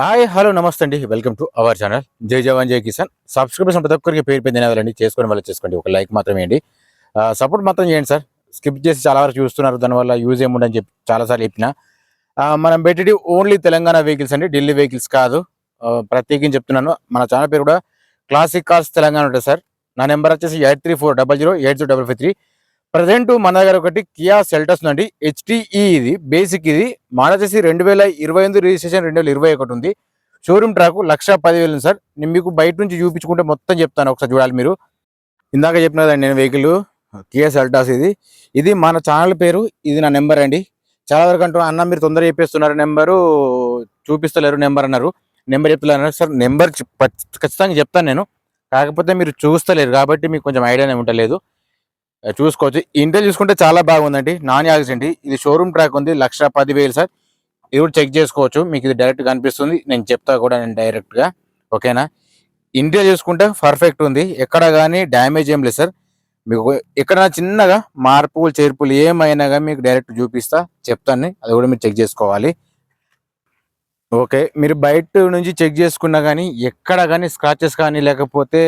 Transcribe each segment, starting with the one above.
Hi hello నమస్తే అండి. Welcome to our channel. జై జవాన్ జై కిసాన్. సబ్స్క్రిప్షన్ ప్రతి ఒక్కరికి పేరు పేరు తినేవాళ్ళండి చేసుకొని వాళ్ళు చేసుకోండి. ఒక లైక్ మాత్రం వేయండి సపోర్ట్ మాత్రం చేయండి సార్. స్కిప్ చేసి చాలా వరకు చూస్తున్నారు. దానివల్ల యూజ్ ఏముండని చెప్పి చాలాసార్లు చెప్పిన. మనం పెట్టేది ఓన్లీ తెలంగాణ వెహికల్స్ అండి. ఢిల్లీ వెహికల్స్ కాదు. ప్రత్యేకించి చెప్తున్నాను. మన ఛానల్ పేరు కూడా క్లాసిక్ కార్స్ తెలంగాణ ఉంటుంది సార్. నా నెంబర్ వచ్చేసి eight three four double zero eight zero double five three. Present మన దగ్గర ఒకటి కియా సెల్టస్ నుండి. హెచ్టిఈ ఇది బేసిక్ ఇది. మోడల్ వచ్చేసి రెండు వేల ఇరవై ఎనిమిది రిజిస్ట్రేషన్ రెండు వేల ఇరవై ఒకటి ఉంది. షోరూమ్ ట్రాక్ లక్ష పదివేలు సార్. నేను మీకు బయట నుంచి చూపించుకుంటే మొత్తం చెప్తాను ఒకసారి చూడాలి మీరు. ఇందాక చెప్పినదండి నేను వెహికల్ కియా సెల్టాస్ ఇది. ఇది మన ఛానల్ పేరు ఇది నా నెంబర్ అండి. చాలా వరకు అంటూ అన్న మీరు తొందరగా చెప్పేస్తున్నారు నెంబరు చూపిస్తలేరు నెంబర్ అన్నారు. నెంబర్ చెప్తలేరు సార్ నెంబర్ ఖచ్చితంగా చెప్తాను నేను. కాకపోతే మీరు చూస్తలేరు కాబట్టి మీకు కొంచెం ఐడియానే ఉండలేదు చూసుకోవచ్చు. ఇంటర్ చూసుకుంటే చాలా బాగుందండి. Non accident. ఇది షోరూమ్ ట్రాక్ ఉంది. లక్ష పదివేలు సార్. ఇది కూడా చెక్ చేసుకోవచ్చు. మీకు ఇది డైరెక్ట్ కనిపిస్తుంది. నేను చెప్తా కూడా నేను డైరెక్ట్గా ఓకేనా? ఇండియా చూసుకుంటే పర్ఫెక్ట్ ఉంది. ఎక్కడ కానీ డ్యామేజ్ ఏం లేదు సార్. మీకు ఎక్కడ చిన్నగా మార్పులు చేర్పులు ఏమైనా కానీ మీకు డైరెక్ట్ చూపిస్తా. చెప్తాను. అది కూడా మీరు చెక్ చేసుకోవాలి. ఓకే. మీరు బయట నుంచి చెక్ చేసుకున్నా కానీ ఎక్కడ కానీ స్క్రాచెస్ కానీ లేకపోతే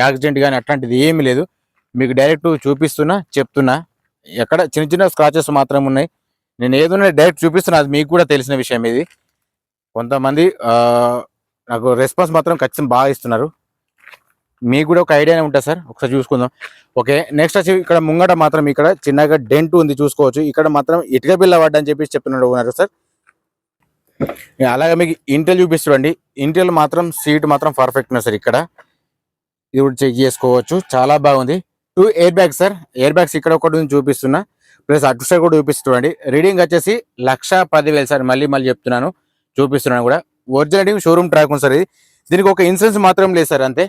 యాక్సిడెంట్ కానీ అట్లాంటిది ఏమీ లేదు. మీకు డైరెక్ట్ చూపిస్తున్నా చెప్తున్నా. ఎక్కడ చిన్న చిన్న స్క్రాచెస్ మాత్రం ఉన్నాయి. నేను ఏదైనా డైరెక్ట్ చూపిస్తున్నా అది మీకు కూడా తెలిసిన విషయం ఇది. కొంతమంది నాకు రెస్పాన్స్ మాత్రం ఖచ్చితంగా బాగా ఇస్తున్నారు. మీకు కూడా ఒక ఐడియానే ఉంటుంది సార్. ఒకసారి చూసుకుందాం. ఓకే నెక్స్ట్ వచ్చి ఇక్కడ ముంగట మాత్రం ఇక్కడ చిన్నగా డెంట్ ఉంది చూసుకోవచ్చు. ఇక్కడ మాత్రం ఇటుక బిల్ల పడ్డని చెప్పేసి చెప్తున్నాడు ఉన్నారు సార్. అలాగే మీకు ఇంటెల్ చూపిస్తుండీ ఇంటెల్ మాత్రం సీట్ మాత్రం పర్ఫెక్ట్ ఉన్నాయి సార్ ఇక్కడ. ఇది కూడా చెక్ చేసుకోవచ్చు. చాలా బాగుంది. Two air bags sir air bags ఇక్కడ ఒకటి ఉంది చూపిస్తున్నా. ప్లస్ అటు సైడ్ కూడా చూపిస్తుండండి రీడింగ్ వచ్చేసి లక్ష పదివేలు సార్ మళ్ళీ మళ్ళీ చెప్తున్నాను. చూపిస్తున్నాను కూడా. ఒరిజినల్ షోరూమ్ ట్రాక్ ఉంది సార్ ఇది. దీనికి ఒక ఇన్సూరెన్స్ మాత్రం లేదు సార్ అంతే.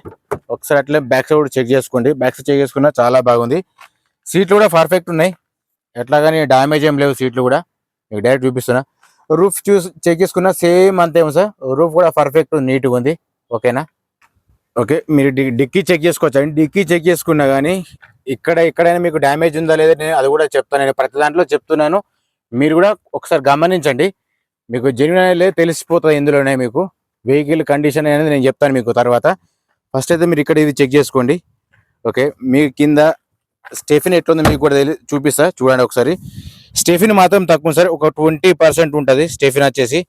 ఒకసారి అట్లే బ్యాక్ సైడ్ కూడా చెక్ చేసుకోండి. బ్యాక్ సైడ్ చెక్ చేసుకున్నా చాలా బాగుంది. సీట్లు కూడా పర్ఫెక్ట్ ఉన్నాయి. ఎట్లా కానీ డామేజ్ ఏం లేవు సీట్లు కూడా. మీకు డైరెక్ట్ చూపిస్తున్నా. రూఫ్ చూసి చెక్ చేసుకున్నా సేమ్ అంతేమో సార్ రూఫ్ కూడా పర్ఫెక్ట్ నీట్గా ఉంది. ఓకేనా ఓకే మీరు డి- డిక్కీ చెక్ చేసుకోవచ్చండి డిక్కీ చెక్ చేసుకున్నా కానీ ఇక్కడ ఎక్కడైనా మీకు డ్యామేజ్ ఉందా లేదా నేను అది కూడా చెప్తాను. నేను ప్రతి దాంట్లో చెప్తున్నాను. మీరు కూడా ఒకసారి గమనించండి. మీకు జెన్యున్ అనేది తెలిసిపోతుంది ఇందులోనే మీకు. వెహికల్ కండిషన్ అనేది నేను చెప్తాను మీకు తర్వాత. ఫస్ట్ అయితే మీరు ఇక్కడ ఇది చెక్ చేసుకోండి. ఓకే మీ కింద స్టెఫిన్ ఎట్లుందో మీకు కూడా తెలి చూపిస్తా చూడండి ఒకసారి. స్టెఫిన్ మాత్రం తక్కువ సార్ ఒక ట్వంటీ పర్సెంట్ ఉంటుంది స్టెఫిన్ వచ్చేసి.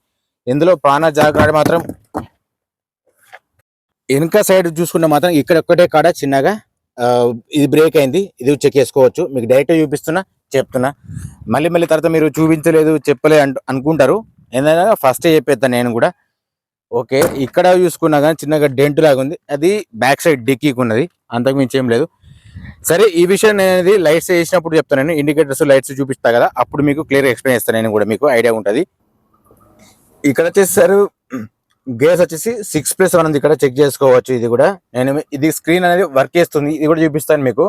ఇందులో ప్రాణ జాగ్రత్త మాత్రం వెనక సైడ్ చూసుకుంటే మాత్రం ఇక్కడ ఒక్కటే కాడ చిన్నగా ఇది బ్రేక్ అయింది. ఇది చెక్ చేసుకోవచ్చు. మీకు డైరెక్ట్ చూపిస్తున్నా చెప్తున్నా. మళ్ళీ మళ్ళీ తర్వాత మీరు చూపించలేదు చెప్పలే అనుకుంటారు. ఏంటంటే ఫస్టే చెప్పేస్తాను నేను కూడా. ఓకే ఇక్కడ చూసుకున్నా కానీ చిన్నగా డెంట్ లాగా ఉంది. అది బ్యాక్ సైడ్ డిక్కీకి ఉన్నది. అంతకు మించి ఏం లేదు. సరే ఈ విషయం అనేది లైట్స్ వేసినప్పుడు చెప్తాను నేను. ఇండికేటర్స్ లైట్స్ చూపిస్తా కదా. అప్పుడు మీకు క్లియర్ ఎక్స్ప్లెయిన్ చేస్తాను నేను కూడా. మీకు ఐడియా ఉంటుంది. ఇక్కడ వచ్చేసి గేస్ వచ్చేసి సిక్స్ ప్లస్ వన్ ఉంది. ఇక్కడ చెక్ చేసుకోవచ్చు ఇది కూడా. నేను ఇది స్క్రీన్ అనేది వర్క్ చేస్తుంది. ఇది కూడా చూపిస్తాను మీకు.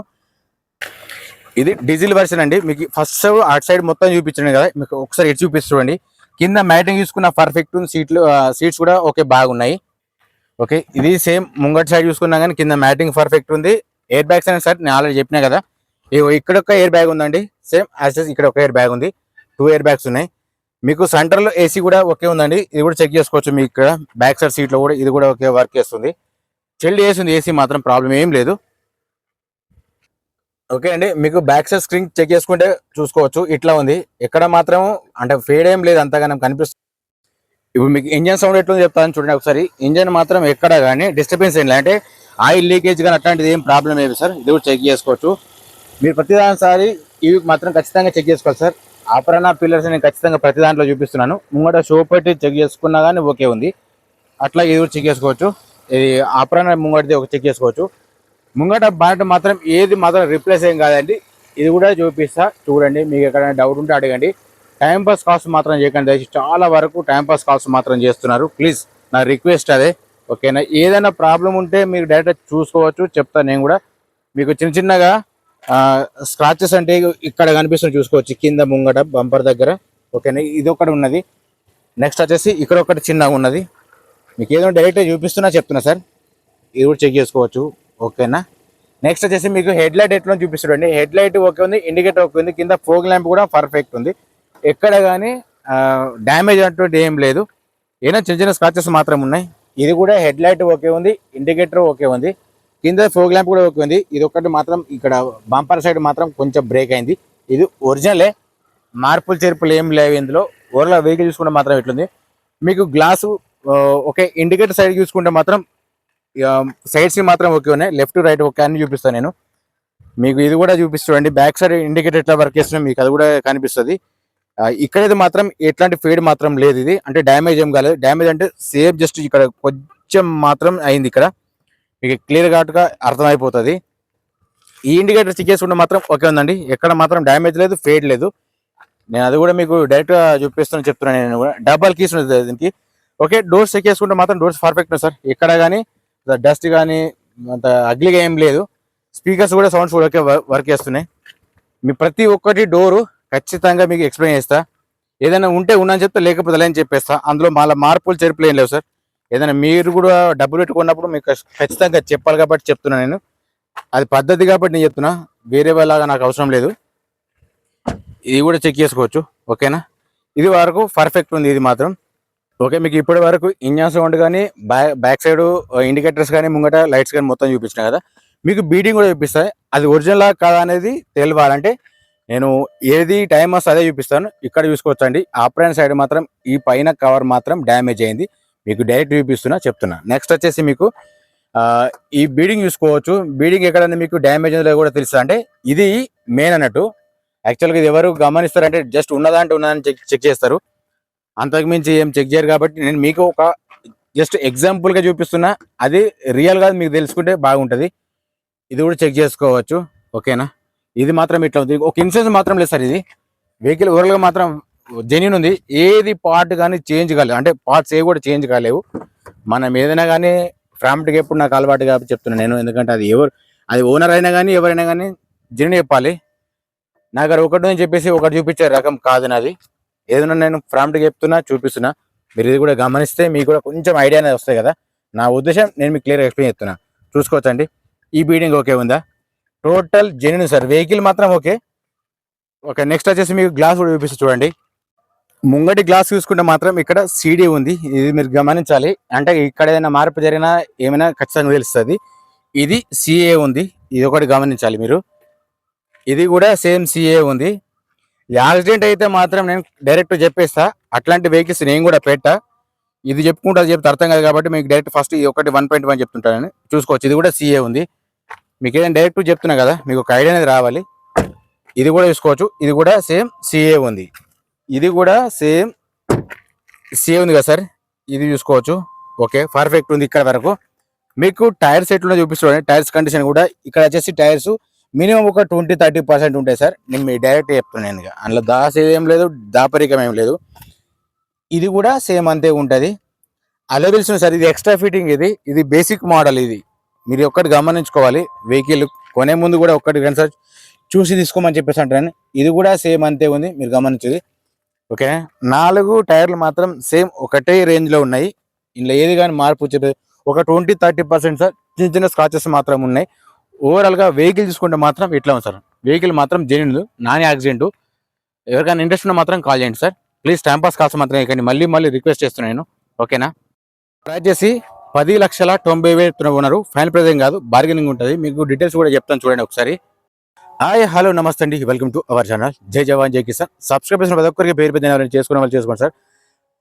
ఇది డీజిల్ వర్షన్ అండి. మీకు ఫస్ట్ అటు సైడ్ మొత్తం చూపించండి కదా. మీకు ఒకసారి ఎటు చూపిస్తుండీ కింద మ్యాటింగ్ చూసుకున్న పర్ఫెక్ట్ సీట్లు సీట్స్ కూడా ఓకే బాగున్నాయి. ఓకే ఇది సేమ్ ముంగటి సైడ్ చూసుకున్నా కానీ కింద మ్యాటింగ్ పర్ఫెక్ట్ ఉంది. ఎయిర్ బ్యాగ్స్ అనేది సార్ నేను ఆల్రెడీ చెప్పినా కదా. ఇక్కడ ఒక ఎయిర్ బ్యాగ్ ఉందండి సేమ్ యాజ్ ఇక్కడ ఒక ఎయిర్ బ్యాగ్ ఉంది. టూ ఎయిర్ బ్యాగ్స్ ఉన్నాయి. మీకు సెంటర్లో ఏసీ కూడా ఓకే ఉందండి. ఇది కూడా చెక్ చేసుకోవచ్చు మీకు ఇక్కడ. బ్యాక్ సైడ్ సీట్లో కూడా ఇది కూడా ఓకే వర్క్ చేస్తుంది. చెల్లి వేసింది ఏసీ మాత్రం ప్రాబ్లం ఏం లేదు. ఓకే అండి. మీకు బ్యాక్ సైడ్ స్క్రీన్ చెక్ చేసుకుంటే చూసుకోవచ్చు. ఇట్లా ఉంది. ఇక్కడ మాత్రం అంటే ఫేడ్ ఏం లేదు అంతగానం కనిపిస్తుంది. ఇప్పుడు మీకు ఇంజన్ సౌండ్ ఎట్లా చెప్తాను చూడండి ఒకసారి. ఇంజన్ మాత్రం ఎక్కడ కానీ డిస్టర్బెన్స్ ఏం అంటే ఆయిల్ లీకేజ్ కానీ అట్లాంటిది ఏం ప్రాబ్లం లేదు సార్ ఇది కూడా చెక్ చేసుకోవచ్చు. మీరు ప్రతిదానిసారి ఇవి మాత్రం ఖచ్చితంగా చెక్ చేసుకోవాలి సార్ ఆపరణ పిల్లర్స్ నేను ఖచ్చితంగా ప్రతి దాంట్లో చూపిస్తున్నాను. ముంగట షో పెట్టి చెక్ చేసుకున్నా కానీ ఓకే ఉంది. అట్లా ఇది కూడా చెక్ చేసుకోవచ్చు. ఇది ఆపరణ ముంగటిది ఒక చెక్ చేసుకోవచ్చు. ముంగట బాట మాత్రం ఏది మాత్రం రిప్లేస్ ఏం కాదండి. ఇది కూడా చూపిస్తా. చూడండి మీకు ఎక్కడైనా డౌట్ ఉంటే అడగండి. టైంపాస్ కాల్స్ మాత్రం చేయకండి. దయచేసి చాలా వరకు టైంపాస్ కాల్స్ మాత్రం చేస్తున్నారు. ప్లీజ్ నా రిక్వెస్ట్ అదే. ఓకేనా ఏదైనా ప్రాబ్లం ఉంటే మీరు డైరెక్ట్ చూసుకోవచ్చు. చెప్తాను నేను కూడా. మీకు చిన్న చిన్నగా స్క్రాచెస్ అంటే ఇక్కడ కనిపిస్తుంది చూసుకోవచ్చు కింద ముంగట బంపర్ దగ్గర. ఓకేనా? ఇది ఒకటి ఉన్నది. నెక్స్ట్ వచ్చేసి ఇక్కడ ఒకటి చిన్నగా ఉన్నది. మీకు ఏదో డైరెక్ట్ చూపిస్తున్నా చెప్తున్నా సార్. ఇది కూడా చెక్ చేసుకోవచ్చు. ఓకేనా? నెక్స్ట్ వచ్చేసి మీకు హెడ్ లైట్ ఎట్లా చూపిస్తాడండి హెడ్ లైట్ ఓకే ఉంది ఇండికేటర్ ఓకే ఉంది. కింద ఫోగ్ ల్యాంప్ కూడా పర్ఫెక్ట్ ఉంది. ఎక్కడ కానీ డ్యామేజ్ అటువంటి ఏం లేదు. ఏదైనా చిన్న చిన్న స్క్రాచెస్ మాత్రం ఉన్నాయి. ఇది కూడా హెడ్ లైట్ ఓకే ఉంది ఇండికేటర్ ఓకే ఉంది. కింద ఫోగ్ ల్యాంప్ కూడా ఓకే ఉంది. ఇది ఒకటి మాత్రం ఇక్కడ బంపర్ సైడ్ మాత్రం కొంచెం బ్రేక్ అయింది. ఇది ఒరిజినలే మార్పులు చేర్పులు ఏం లేవు ఇందులో. ఓవర్లో వెహికల్ చూసుకుంటే మాత్రం ఎట్లుంది. మీకు గ్లాసు ఓకే ఇండికేటర్ సైడ్ చూసుకుంటే మాత్రం సైడ్స్ మాత్రం ఓకే ఉన్నాయి. లెఫ్ట్ రైట్ ఓకే అని చూపిస్తాను నేను. మీకు ఇది కూడా చూపిస్తుండీ బ్యాక్ సైడ్ ఇండికేటర్ ఎట్లా వర్క్ చేస్తున్నా మీకు అది కూడా కనిపిస్తుంది. ఇక్కడైతే మాత్రం ఎట్లాంటి ఫేడ్ మాత్రం లేదు ఇది. అంటే డ్యామేజ్ ఏం కాలేదు. డ్యామేజ్ అంటే సేఫ్ జస్ట్ ఇక్కడ కొంచెం మాత్రం అయింది ఇక్కడ. మీకు క్లియర్గా అర్థమైపోతుంది. ఈ ఇండికేటర్ చెక్ చేసుకుంటే మాత్రం ఓకే ఉందండి. ఎక్కడ మాత్రం డ్యామేజ్ లేదు ఫేడ్ లేదు. నేను అది కూడా మీకు డైరెక్ట్గా చూపిస్తాను చెప్తున్నాను నేను కూడా. డబల్ కీస్ ఉంటుంది దీనికి. ఓకే డోర్స్ చెక్ చేసుకుంటే మాత్రం డోర్స్ పర్ఫెక్ట్ సార్. ఎక్కడ కానీ డస్ట్ కానీ అంత అగ్లీగా ఏం లేదు. స్పీకర్స్ కూడా సౌండ్స్ కూడా ఓకే వర్క్ చేస్తున్నాయి. మీ ప్రతి ఒక్కటి డోరు ఖచ్చితంగా మీకు ఎక్స్ప్లెయిన్ చేస్తా. ఏదైనా ఉంటే ఉన్నాను చెప్తే లేకపోతే లేని చెప్పేస్తా. అందులో మళ్ళీ మార్పులు చెరుపులు ఏం లేవు సార్. ఏదైనా మీరు కూడా డబ్బులు పెట్టుకున్నప్పుడు మీకు ఖచ్చితంగా చెప్పాలి కాబట్టి చెప్తున్నా నేను. అది పద్ధతి కాబట్టి నేను చెప్తున్నా. వేరే వాళ్ళగా నాకు అవసరం లేదు. ఇది కూడా చెక్ చేసుకోవచ్చు. ఓకేనా? ఇది వరకు పర్ఫెక్ట్ ఉంది ఇది మాత్రం. ఓకే మీకు ఇప్పటి వరకు ఇంజన్ సౌండ్ కానీ బ్యాక్ బ్యాక్ సైడ్ ఇండికేటర్స్ కానీ ముంగట లైట్స్ కానీ మొత్తం చూపించిన కదా. మీకు బీడింగ్ కూడా చూపిస్తాయి. అది ఒరిజినల్ కాదా అనేది తెలియాలంటే నేను ఏది టైం వస్తే అదే చూపిస్తాను. ఇక్కడ చూసుకోవచ్చు అండి ఆపరేన్ సైడ్ మాత్రం ఈ పైన కవర్ మాత్రం డ్యామేజ్ అయింది. మీకు డైరెక్ట్ చూపిస్తున్నా చెప్తున్నా. నెక్స్ట్ వచ్చేసి మీకు ఈ బీడింగ్ చూసుకోవచ్చు. బీడింగ్ ఎక్కడైనా మీకు డ్యామేజ్ ఉందో కూడా తెలుస్తుంది. అంటే ఇది మెయిన్ అన్నట్టు. యాక్చువల్గా ఇది ఎవరు గమనిస్తారంటే జస్ట్ ఉన్నదా అంటే ఉన్నదని చెక్ చెక్ చేస్తారు. అంతకు మించి ఏం చెక్ చేయరు కాబట్టి నేను మీకు ఒక జస్ట్ ఎగ్జాంపుల్గా చూపిస్తున్నా. అది రియల్గా మీకు తెలుసుకుంటే బాగుంటుంది. ఇది కూడా చెక్ చేసుకోవచ్చు. ఓకేనా ఇది మాత్రం ఇట్లా ఉంది. ఒక ఇన్సూరెన్స్ మాత్రం లేదు సార్ ఇది. వెహికల్ ఓవరాల్ మాత్రం జెన్యున్ ఉంది ఏది పార్ట్ కానీ చేంజ్ కాలేదు. అంటే పార్ట్స్ ఏ కూడా చేంజ్ కాలేవు. మనం ఏదైనా కానీ ఫ్రామ్ట్గా ఎప్పుడు నాకు అలవాటు కాబట్టి చెప్తున్నాను నేను. ఎందుకంటే అది ఎవరు అది ఓనర్ అయినా కానీ ఎవరైనా కానీ జెన్యున్ చెప్పాలి. నాకు అది ఒకటి అని చెప్పేసి ఒకటి చూపించే రకం కాదు నాది. ఏదైనా నేను ఫ్రామ్ట్గా చెప్తున్నా చూపిస్తున్నా మీరు ఇది కూడా గమనిస్తే మీకు కూడా కొంచెం ఐడియా అనేది వస్తాయి కదా. నా ఉద్దేశం నేను మీకు క్లియర్గా ఎక్స్ప్లెయిన్ చేస్తున్నా. చూసుకోవచ్చండి. ఈ బీడింగ్ ఓకే ఉందా? టోటల్ జెన్యున్ సార్ వెహికల్ మాత్రం ఓకే ఓకే నెక్స్ట్ వచ్చేసి మీకు గ్లాస్ కూడా చూపిస్తే చూడండి. ముంగటి గ్లాస్ చూసుకుంటే మాత్రం ఇక్కడ సీడీ ఉంది. ఇది మీరు గమనించాలి. అంటే ఇక్కడ ఏదైనా మార్పు జరిగినా ఏమైనా ఖచ్చితంగా తెలుస్తుంది. ఇది సిఏ ఉంది. ఇది ఒకటి గమనించాలి మీరు. ఇది కూడా సేమ్ సిఏ ఉంది. యాక్సిడెంట్ అయితే మాత్రం నేను డైరెక్ట్ చెప్పేస్తా. అట్లాంటి వెహికల్స్ నేను కూడా పెట్టా. ఇది చెప్పుకుంటా చెప్తే అర్థం కాదు కాబట్టి మీకు డైరెక్ట్ ఫస్ట్ ఇది ఒకటి వన్ పాయింట్ వన్ చెప్తుంటాను చూసుకోవచ్చు. ఇది కూడా సిఏ ఉంది. మీకు ఏదైనా డైరెక్ట్ చెప్తున్నా కదా మీకు ఒక ఐడియా అనేది రావాలి. ఇది కూడా చూసుకోవచ్చు. ఇది కూడా సేమ్ సిఏ ఉంది. ఇది కూడా సేమ్ సేమ్ ఉంది కదా సార్? ఇది చూసుకోవచ్చు. ఓకే పర్ఫెక్ట్ ఉంది ఇక్కడ వరకు. మీకు టైర్స్ ఎట్లున్నా చూపిస్తున్నాయి టైర్స్ కండిషన్ కూడా. ఇక్కడ వచ్చేసి టైర్స్ మినిమం ఒక ట్వంటీ థర్టీ పర్సెంట్ ఉంటాయి సార్. నేను మీ డైరెక్ట్ చెప్తున్నాను ఇక. అందులో దాస్ ఏం లేదు దాపరికం ఏం లేదు. ఇది కూడా సేమ్ అంతే ఉంటుంది. అలవిల్స్ సార్ ఇది ఎక్స్ట్రా ఫిట్టింగ్ ఇది. ఇది బేసిక్ మోడల్ ఇది. మీరు ఒక్కటి గమనించుకోవాలి. వెహికల్ కొనే ముందు కూడా ఒక్కటి కానీ సార్ చూసి తీసుకోమని చెప్పేసి అంటాను ఇది కూడా సేమ్ అంతే ఉంది మీరు గమనించేది. ఓకే? నాలుగు టైర్లు మాత్రం సేమ్ ఒకటే రేంజ్లో ఉన్నాయి. ఇందులో ఏది కానీ మార్పు వచ్చేది ఒక ట్వంటీ థర్టీ పర్సెంట్ సార్ చిన్న చిన్న స్క్రాచెస్ మాత్రం ఉన్నాయి. ఓవరాల్గా వెహికల్ చూసుకుంటే మాత్రం ఇట్లా ఉంది సార్. వెహికల్ మాత్రం జెన్యున్ నాన్ యాక్సిడెంట్ ఎవరికైనా ఇంట్రెస్ట్ ఉన్నా మాత్రం కాల్ చేయండి sir. Please time pass calls మాత్రం కానీ మళ్ళీ మళ్ళీ రిక్వెస్ట్ చేస్తున్నాను ఓకేనా ట్రై చేసి పది లక్షల తొంభై వేలు ఉన్నారు. ఫైనల్ ప్రైజ్ ఏం కాదు. బార్గెనింగ్ ఉంటుంది. మీకు డీటెయిల్స్ కూడా చెప్తాను చూడండి ఒకసారి. హాయ్ హలో నమస్తే అండి. వెల్కమ్ టు అవర్ ఛానల్ జై జవాన్ జై కిసాన్. సబ్స్క్రైబ్ చేసిన ప్రతి ఒక్కరికి పేరు పెద్ద చేసుకునే వాళ్ళు చేసుకోండి సార్.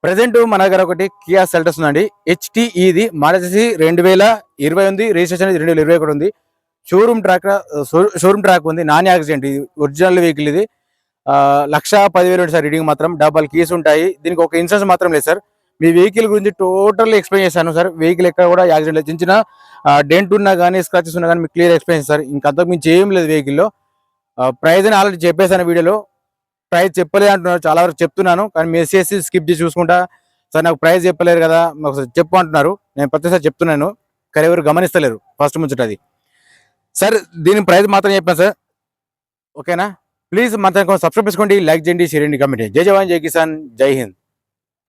ప్రజెంట్ మన దగ్గర ఒకటి కియా సెల్టస్ ఉందండి. హెచ్టిఈది మోడల్ వచ్చేసి రెండు వేల ఇరవై ఉంది రిజిస్ట్రేషన్ రెండు వేల ఇరవై ఒకటి ఉంది. షోరూమ్ ట్రాక్ షోరూమ్ ట్రాక్ ఉంది. నాన్ యాక్సిడెంట్ ఇది. ఒరిజినల్ వెహికల్ ఇది. Uh, లక్ష పదివేలు ఉంటుంది సార్ రీడింగ్ మాత్రం. డబల్ కీస్ ఉంటాయి. దీనికి ఒక ఇన్సూరెన్స్ మాత్రం లేదు సార్. మీ వెహికల్ గురించి టోటల్ ఎక్స్ప్లెయిన్ చేశాను సార్. వెహికల్ ఎక్కడ కూడా యాక్సిడెంట్ లేదు. చిన్న డెంట్ uh, ఉన్నా కానీ స్క్రాచెస్ ఉన్నా కానీ మీకు క్లియర్ ఎక్స్ప్లెయిన్ సార్. ఇంకా అంతకు మించి ఏం లేదు వెహికల్లో ప్రైజ్ అని ఆల్రెడీ చెప్పేశాను వీడియోలో. ప్రైజ్ చెప్పలేదు అంటున్నారు చాలా వరకు చెప్తున్నాను కానీ మీరు చేసి స్కిప్ చేసి చూసుకుంటా. సార్ నాకు ప్రైజ్ చెప్పలేరు కదా మాకు చెప్పు అంటున్నారు. నేను ప్రతిసారి చెప్తున్నాను కానీ ఎవరు గమనిస్తలేరు ఫస్ట్ ముచ్చటది సార్ దీని ప్రైజ్ మాత్రం చెప్పాను సార్. ఓకేనా? ప్లీజ్ మన సబ్స్క్రైబ్ చేసుకోండి లైక్ చేయండి షేర్ చేయండి కమెంట్ చేయండి. జై జవాన్ జై కిసాన్ జై హింద్.